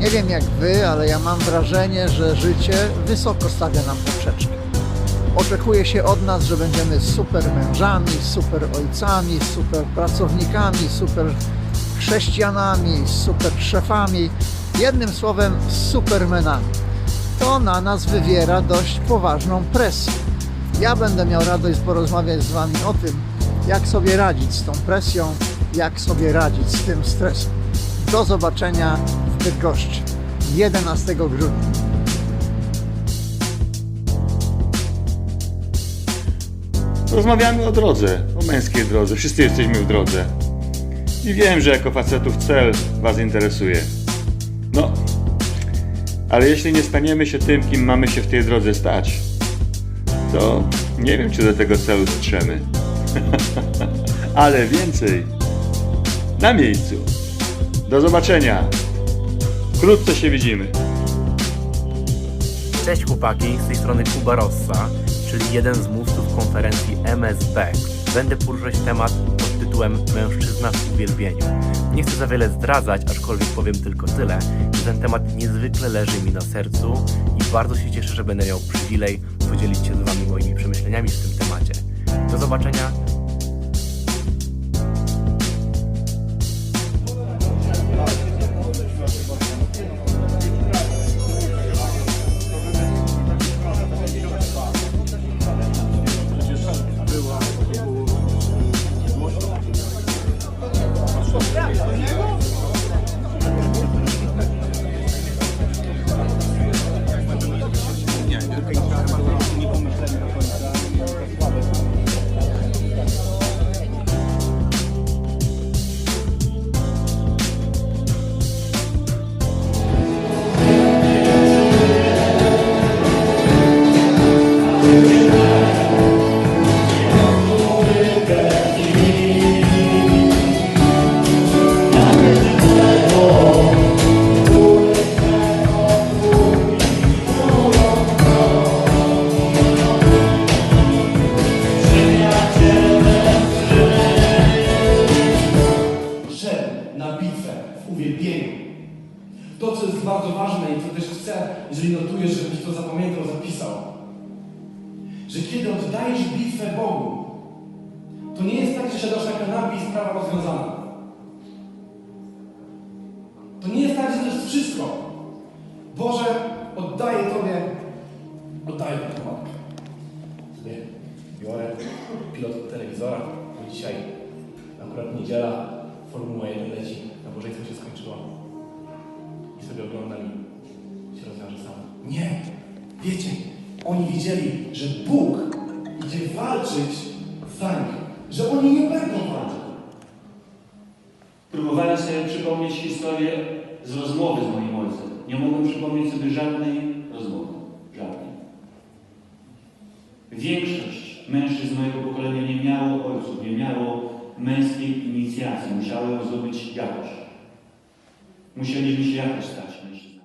Nie wiem jak wy, ale ja mam wrażenie, że życie wysoko stawia nam poprzeczkę. Oczekuje się od nas, że będziemy super mężami, super ojcami, super pracownikami, super chrześcijanami, super szefami, jednym słowem supermenami. To na nas wywiera dość poważną presję. Ja będę miał radość porozmawiać z Wami o tym, jak sobie radzić z tą presją, jak sobie radzić z tym stresem. Do zobaczenia Bydgoszczy 11 grudnia. Rozmawiamy o drodze, o męskiej drodze. Wszyscy jesteśmy w drodze. I wiem, że jako facetów cel Was interesuje. No, ale jeśli nie staniemy się tym, kim mamy się w tej drodze stać, to nie wiem, czy do tego celu strzemy. ale więcej na miejscu. Do zobaczenia. Wkrótce się widzimy. Cześć chłopaki, z tej strony Kuba Rossa, czyli jeden z mówców konferencji MSB. Będę poruszać temat pod tytułem Mężczyzna w uwielbieniu. Nie chcę za wiele zdradzać, aczkolwiek powiem tylko tyle, że ten temat niezwykle leży mi na sercu i bardzo się cieszę, że będę miał przywilej podzielić się z Wami moimi przemyśleniami w tym temacie. Do zobaczenia, ważne i co też chcę, jeżeli notujesz, żebyś to zapamiętał, zapisał, że kiedy oddajesz bitwę Bogu, to nie jest tak, że siadasz na kanapie i sprawa rozwiązana. To nie jest tak, że to jest wszystko. Boże, oddaję Tobie, oddaję Tobie matkę. Sobie biorę pilot telewizora, bo dzisiaj akurat niedziela, Formuła 1 leci, nabożeństwo się skończyło. Sobie oglądam i się rozwiąże sam. Nie! Wiecie, oni wiedzieli, że Bóg idzie walczyć za nich, że oni nie będą walczyć. Próbowałem sobie przypomnieć historię z rozmowy z moim ojcem. Nie mogłem przypomnieć sobie żadnej rozmowy. Żadnej. Większość mężczyzn mojego pokolenia nie miało ojców, nie miało męskiej inicjacji. Musiało ją zdobyć jakoś. Musieliśmy się jakoś stać mężczyznami.